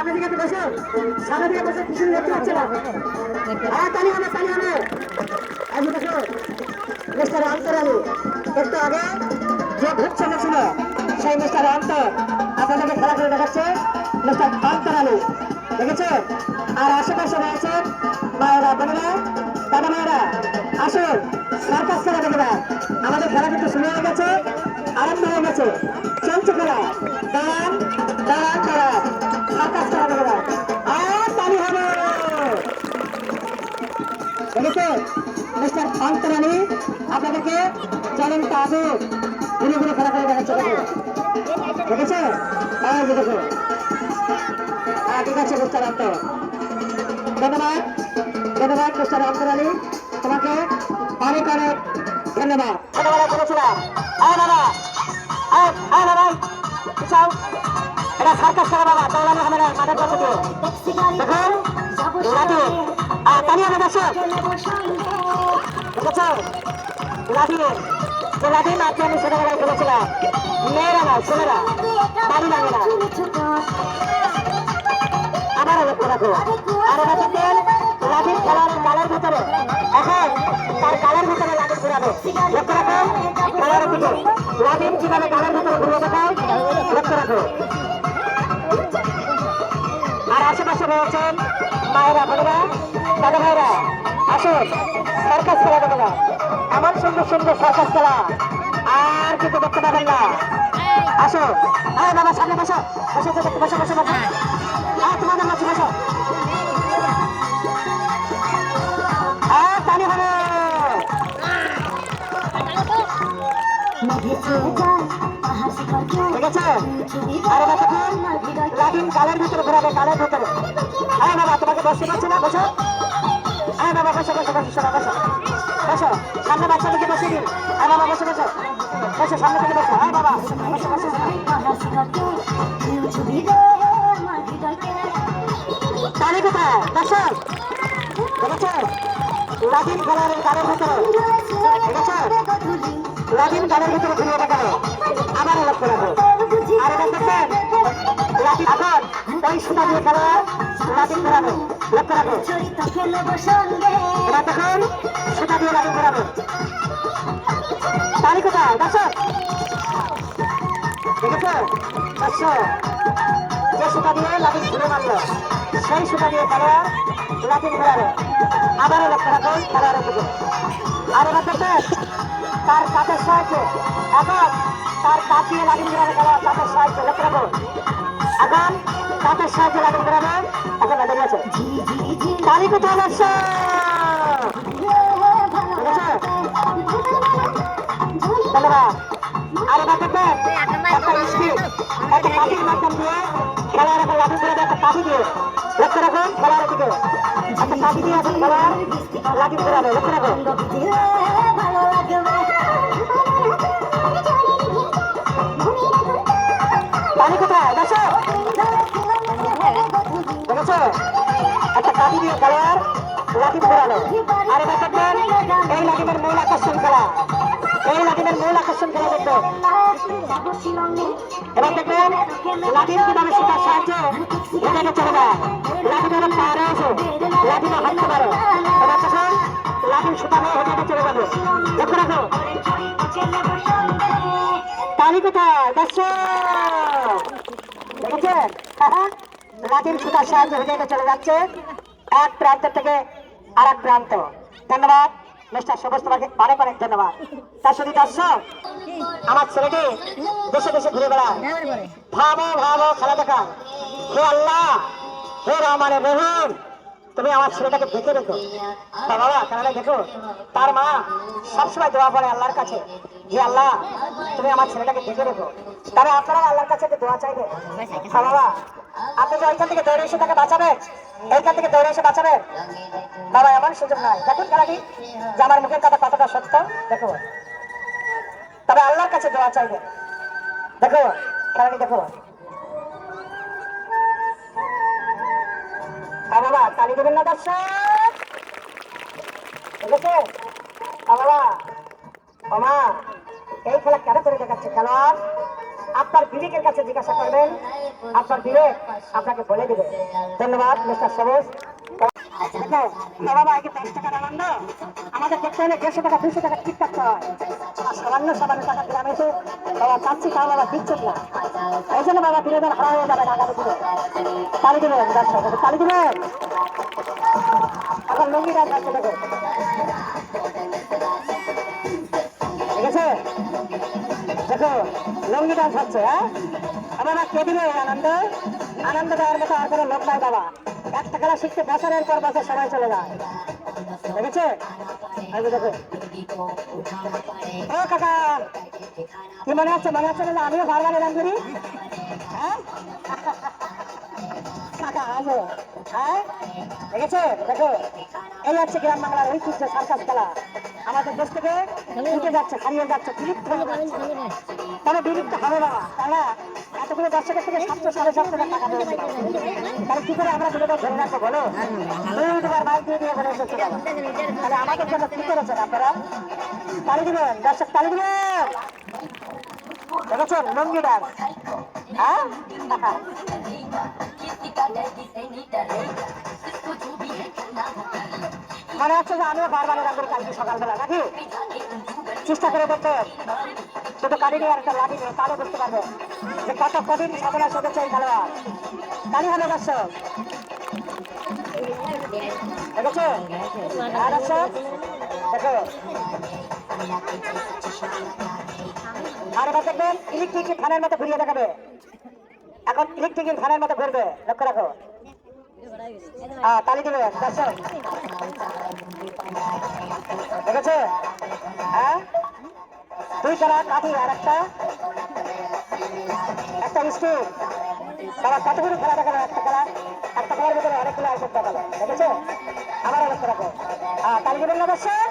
সামনে দিকে বসো। সামনে দিকে বসে পিছনে দেখতে পাচ্ছে না। হ্যাঁ তালি হবে তালি হবে আজ দেখো মিস্টার অন্তর আলী, একটু আগে যে ভূত ছিল সেই মিস্টার অন্তর আপনাদেরকে খেলা করে দেখাচ্ছে। মিস্টার অন্তর আলী, দেখেছে? আর আশেপাশে রয়েছেন মায়েরা, বোনেরা দাদা মায়েরা আসুন সার্কাস খেলা দেখে আমাদের খেলা কিন্তু শুরু হয়ে গেছে, আরম্ভ হয়ে গেছে। আপনাদেরকে চ্যালেঞ্জটা আগে ঘুরে ঘুরে খেলা করে দেখাচ্ছে দেখো দেখেছে? এই যে দেখো। হ্যাঁ ঠিক আছে মিস্টার অন্তর ধন্যবাদ। ধন্যবাদ মিস্টার অন্তরানী তোমাকে অনেক অনেক ধন্যবাদ। আয় আয় আয় বাবা পিছাও এটা সার্কাস করা বাবা হবে মাঠের পাশে দিয়ে দেখুন লাঠি আর তালি হবে দর্শক দেখেছ? লাঠি যে লাঠি মাঠে আমি ছোটবেলায় খেলেছিলাম। মেয়েরা না ছেলেরা। বাড়ি লাগে না। আবারও লক্ষ্য রাখো আর এটা দেখবেন লাঠির খেলার গালের ভিতরে। এখন তার গালের ভিতরে লাঠি ঘুরাবে। লক্ষ্য রাখো গালের দিকে লাঠির কীভাবে গালের ভিতরে ঘুরে দেখায় লক্ষ্য রাখো। আর আশেপাশে রয়েছেন মায়েরা, বোনেরা দাদা ভাইরা আসুন সার্কাস খেলা এমন সুন্দর সুন্দর সার্কাস খেলা আর কিন্তু দেখতে পাবেন না। আসো। হ্যাঁ বাবা সামনে বসো। বসে বসে বসে বসে বসে। হ্যাঁ। তোমাদের মাঝে বসো। হ্যাঁ হবে ঠিক আছে? আরে দেখুন লাঠিন গালের ভিতরে ঘোরাবে গালের ভিতরে। হ্যাঁ বাবা তোমাকে বসতে পারছি না বসো। হ্যাঁ বাবা বসো বসো বসো বসো বসো। সামনে বাচ্চাদেরকে বসে দিন। হ্যাঁ বাবা, বসে, বসো। বসো, সামনে থেকে বসো। হ্যাঁ বাবা। বসো বসো তাহলে কোথায়? দর্শক দেখেছ লাঠিন গালের গালের ভিতরে। দেখেছ লাঠিন গালের ভিতরে ঘুরিয়ে দেখানো আবার লক্ষ্য রাখো আর দেখবেন লাঠি এখন ওই সুতা দিয়ে খেলা লাঠিন ঘোরাবে লক্ষ্য রাখো। এবার দেখুন। সুতা দিয়ে লাঠিন ঘোরাবে। তালি কোথায়? দর্শক দেখেছ? দর্শক যে সুতা দিয়ে লাঠিন ঘুরে মারলো, সেই সুতা দিয়ে খেলোয়াড় লাঠিন ঘোরাবে। আবারও লক্ষ্য রাখুন খেলোয়াড়ের দিকে। আর এবার দেখবেন তার কাঠের সাহায্যে, এখন তার কাঠ দিয়ে লাঠিন ঘোরাবে খেলোয়াড় কাঠের সাহায্যে, লক্ষ্য রাখুন এখন কাঠের সাহায্যে লাঠিন ঘোরাবে, এখন দাঁড়িয়ে আছে তালি কোথায় দর্শক ধন্যবাদ আর একটা স্পিড একটা কাঠির মাধ্যম দিয়ে খেলার এখন লাঠি করে একটা কাঠি দিয়ে লক্ষ্য রাখুন খেলার দিকে একটা দিয়ে এখন খেলার লাঠি ঘোরাবে লক্ষ্য রাখুন পানি কোথায় দেখো দেখেছ একটা কাঠি দিয়ে খেলার লাঠি ঘোরানো আর দেখবেন এই লাঠিমের আকর্ষণ খেলা। এই লাঠিমের মূল আকর্ষণ খেলা দেখবেন লাঠির কীভাবে সাহায্যে হেঁটে চলে যায়। লাঠি ধরে পা রয়েছে লাঠি না হাঁটতে পারে। সুতা নিয়ে হেঁটে চলে যাবে। লক্ষ্য রাখো। তালি কোথায়? হ্যাঁ, লাঠির সুতার সাহায্যে হেঁটে চলে যাচ্ছে। এক প্রান্ত থেকে আর এক প্রান্ত। ধন্যবাদ। মিস্টার সবুজ, তোমাকে অনেক অনেক ধন্যবাদ। তার শুধু দর্শক আমার ছেলেটি দেশে দেশে ঘুরে বেড়ায়। ভাবো ভাবো, খেলা দেখা হে আল্লাহ, হে রহমানের রহিম, তুমি আমার ছেলেটাকে দেখে রেখো তা বাবা, খেলাটা দেখো। তার মা সবসময় দোয়া করে আল্লাহর কাছে। যে আল্লাহ, তুমি আমার ছেলেটাকে দেখে রেখো তাহলে আপনারা আল্লাহর কাছে দোয়া চাইবে বাবা আপনি যে থেকে দৌড়ে এসে তাকে বাঁচাবেন? এইখান থেকে দৌড়ে এসে বাঁচাবেন? বাবা, এমন সুযোগ নাই। দেখুন খেলাটি, যে আমার মুখের কথা কতটা সত্য, দেখো। তবে আল্লাহর কাছে চাইবে। দেখো, খেলাটি দেখো। বাবা, তালি দেবেন না দর্শক? বাবা এই খেলা কেন করে দেখাচ্ছে খেলোয়াড়? আপনার বিবেকের কাছে জিজ্ঞাসা করবেন। আপনার বিবেক আপনাকে বলে দিবে। ধন্যবাদ, মিস্টার সবুজ। বাবা আগে দশ টাকা সামান্য সামান্য টাকা গ্রামে এসে বাবা ঠিক আছে? দেখো, লুঙ্গি ডান্স হচ্ছে হ্যাঁ? বাবা কে দিবে আনন্দ। আনন্দ দেওয়ার মতো আর কোনো লোক নাই বাবা। একটা খেলা শিখতে বছরের পর বছর সময় চলে যায়। দেখেছে? দেখো। ও কাকা, কি মনে হচ্ছে? মনে হচ্ছে না আমিও বারবার এলাম করি হ্যাঁ? কাকা আসো হ্যাঁ? দেখেছে? দেখো। এই হচ্ছে গ্রাম বাংলার ঐতিহ্য সার্কাস খেলা। আমাদের দেশ থেকে উঠে যাচ্ছে, হারিয়ে যাচ্ছে। বিলুপ্ত হয়ে যাচ্ছে। তাহলে বিলুপ্ত হবে না? তাহলে এতগুলো দর্শকের থেকে সাতশো সাড়ে সাতশো টাকা তাহলে কি করে আমরা বিনোদন ধরে রাখব বলো। দুবার মাইক দিয়ে দিয়ে বলে। তাহলে আমাদের জন্য কি করেছেন আপনারা? তালি দিবেন দর্শক তালি দিবেন। দেখেছেন, লঙ্গি ডান্স। হ্যাঁ? মনে হচ্ছে যে আমিও বারবার করে কালকে সকালবেলা নাকি? চেষ্টা করে দেখতে দুটো কালি নিয়ে আর একটা লাঠি তাহলে বুঝতে পারবে। যে কত কঠিন সাধনা শিখেছে এই খেলোয়াড়। তালি হবে দর্শক। দেখেছ? দেখো। ফ্যানের মতো ঘুরিয়ে দেখাবে। এখন মতো ঘুরবে। লক্ষ্য রাখো। দর্শক। দেখেছে? হ্যাঁ? দুই কাঠি আর একটা একটা স্টিক বাবা কতগুলো খেলা দেখাল একটা খেলা, একটা খেলার ভিতরে অনেকগুলো আইটেম দেখাল দেখেছে? আমার অবস্থা রাখো হ্যাঁ তালি দিবেন না দর্শক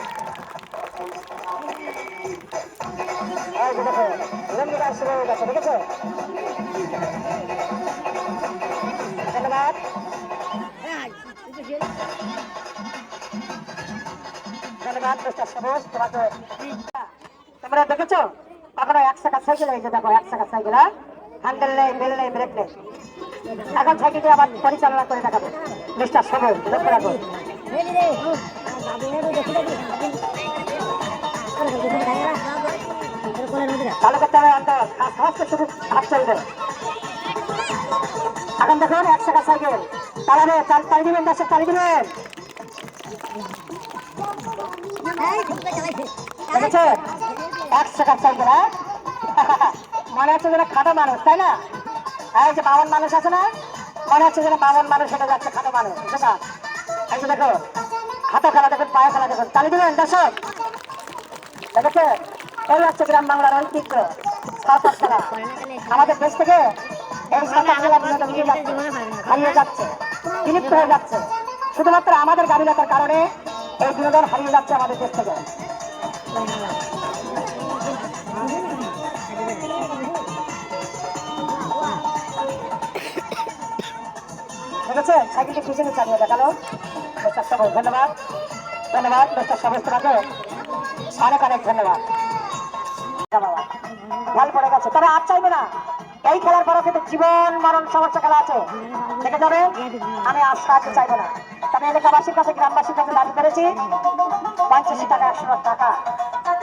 এই যে দেখো রঙ্গিটা শুরু হয়ে গেছে, দেখেছ? ধন্যবাদ। ধন্যবাদ, মিস্টার সবুজ, তোমাকে তোমরা দেখেছ? কখনো এক চাকা সাইকেল হয়েছে দেখো, এক চাকা সাইকেল হ্যান্ডেল নেই বেল নেই ব্রেক নেই। এখন সাইকেলটি আবার পরিচালনা করে দেখাবো। মিস্টার সবুজ লক্ষ্য রাখো দেখুন এক সাইকেল। দেখেছে? এক চাকা সাইকেল হ্যাঁ? মনে হচ্ছে যেন খাটো মানুষ তাই না? এই যে বামন মানুষ আছে না? মনে হচ্ছে যেন বামন মানুষ হেঁটে যাচ্ছে খাটো মানুষ বুঝেছা এই যে দেখো হাতে খেলা দেখুন পায়ে খেলা দেখুন। চালি দিবেন দর্শক? দেখেছে? এই হচ্ছে গ্রাম বাংলার ঐতিহ্য সাঁতার খেলা। আমাদের দেশ থেকে এই সাঁতার খেলা হারিয়ে যাচ্ছে। বিলুপ্ত হয়ে যাচ্ছে। শুধুমাত্র আমাদের গাড়িলাতার কারণে এই বিনোদন হারিয়ে যাচ্ছে আমাদের দেশ থেকে। তবে আর চাইবে না। এই খেলার পরও কিন্তু জীবন, মরণ, সমস্যা খেলা আছে। দেখে যাবে। আমি আর সাহায্য চাইব না। তবে এলাকাবাসীর কাছে, গ্রামবাসীর কাছে দাবি করেছি পঞ্চাশি টাকা একশো টাকা।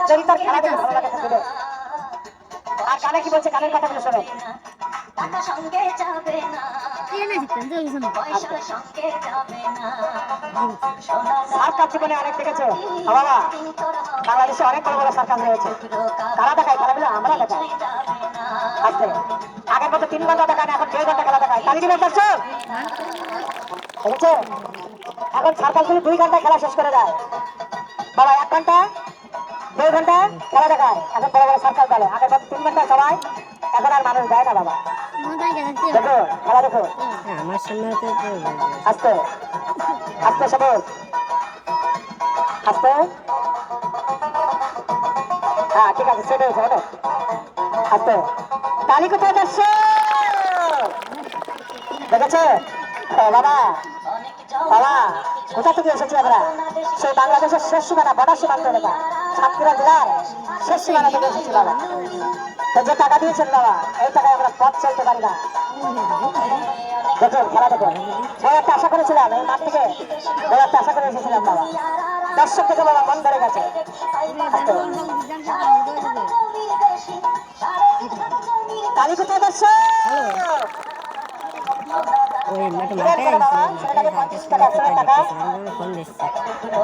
যদি তার খেলা দেখে ভালো লাগে। আর কানে কি বলছে? কানের কথাগুলো শোনো। টাকা সঙ্গে যাবে না। জীবনে অনেক দেখেছে? বাবা বাংলাদেশে অনেক বড় বড় সরকার হয়েছে কারা দেখায় খেলাগুলো আমরা দেখাই। আজকে। আগের মতো তিন ঘণ্টা দেখায় না এখন দেড় ঘণ্টা খেলা দেখায়। কালি দর্শক বুঝেছ এখন সরকারগুলি দুই ঘন্টায় খেলা শেষ করে দেয় বাবা এক ঘণ্টা? দুই ঘণ্টা খেলা দেখায় এখন বড় বড় দলে আগের তিন ঘণ্টা সবাই এখন আর মানুষ দেয় না বাবা। দেখো খেলা দেখো। আমার সামনে তো আস্তে। আস্তে সবুজ। আস্তে। হ্যাঁ ঠিক আছে সেটা হয়েছে ওটা আস্তে। তালি কোথায় যাচ্ছে? দেখেছে? বাবা। বাবা কোথা থেকে এসেছি আমরা সেই বাংলাদেশের শেষ সীমানা বর্ডার সীমান্ত এলাকা। সাতক্ষীরা জেলার শেষ সীমানা থেকে এসেছি বাবা যে টাকা দিয়েছেন বাবা এই টাকায় আমরা পথ চলতে পারি না দেখুন খেলা দেখুন একটা আশা করেছিলাম এই মাঠ থেকে একটা আশা করে এসেছিলাম বাবা দর্শক থেকে বাবা মন ধরে গেছে কালী কোথায় দর্শক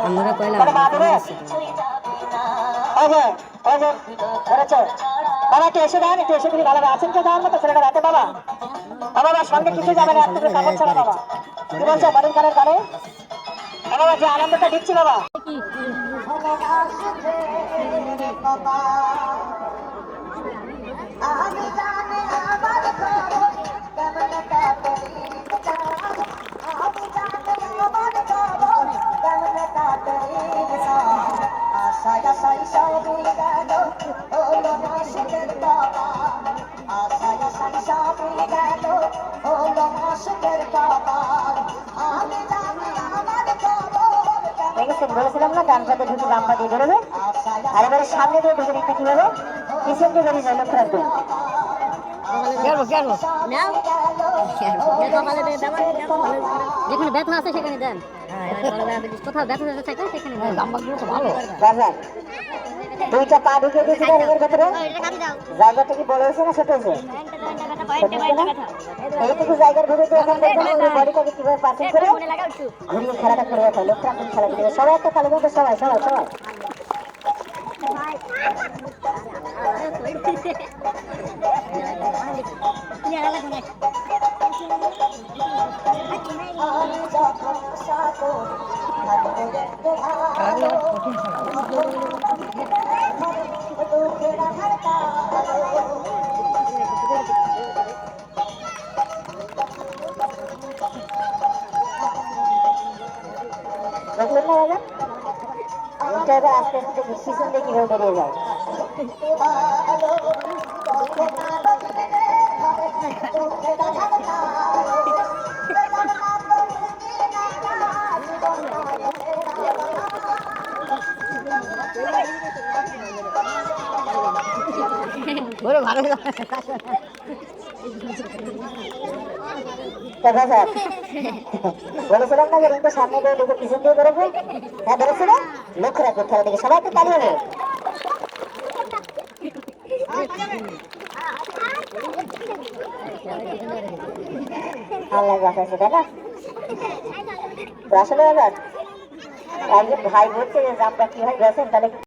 আমরা ওই যে ধরেছে। এসে দেন একটু এসে দিন ভালো আছেন তো দেওয়ার মতো ছেলেটা রাতে বাবা। বাবা সঙ্গে কিছু যাবে না, একটু ছাড়া বাবা। কি বলছো বাড়ির খানের গানে? বাবা যে আনন্দটা দিচ্ছি বাবা। বলেছিলাম না ডান পাতে ঢুকে বাম পা দিয়ে বেরোবে আর এবারে সামনে দিয়ে ঢুকে দেখতে কি হবে? পিছন দিয়ে বেরিয়ে যায় লক্ষ্য নাও যেখানে ব্যথা আছে সেখানে দেন। কোথাও ব্যথা আছে সেখানে সেখানে দেন। ভালো বাজার দুইটা পা ঢুকে দিয়েছি না ভেতরে? জায়গাটা কি বড় হয়েছে না ছোট হয়েছে? এইটুকু জায়গার ভেতরে তো এখন দেখবেন পুরো বডিটাকে কীভাবে পার্সেল করে। ঘুরিয়ে খেলাটা করে রাখা লক্ষ্য রাখবেন খেলা দিতে সবাই একটা তালি কিন্তু সবাই সবাই সবাই। আমি দেখলেন না বাজার এটা এবার আস্তে আস্তে পিছন দিয়ে কীভাবে বেরিয়ে যায় বলেছিলাম না যে রিংটা সামনে দিয়ে ঢুকে পিছন দিয়ে বেরোবে। হ্যাঁ বেরোচ্ছে না লক্ষ্য রাখবে খেলা দিকে সবাই আসলে বাজার একজন ভাই বলছে যে জামটা কি হয় গেছেন তাহলে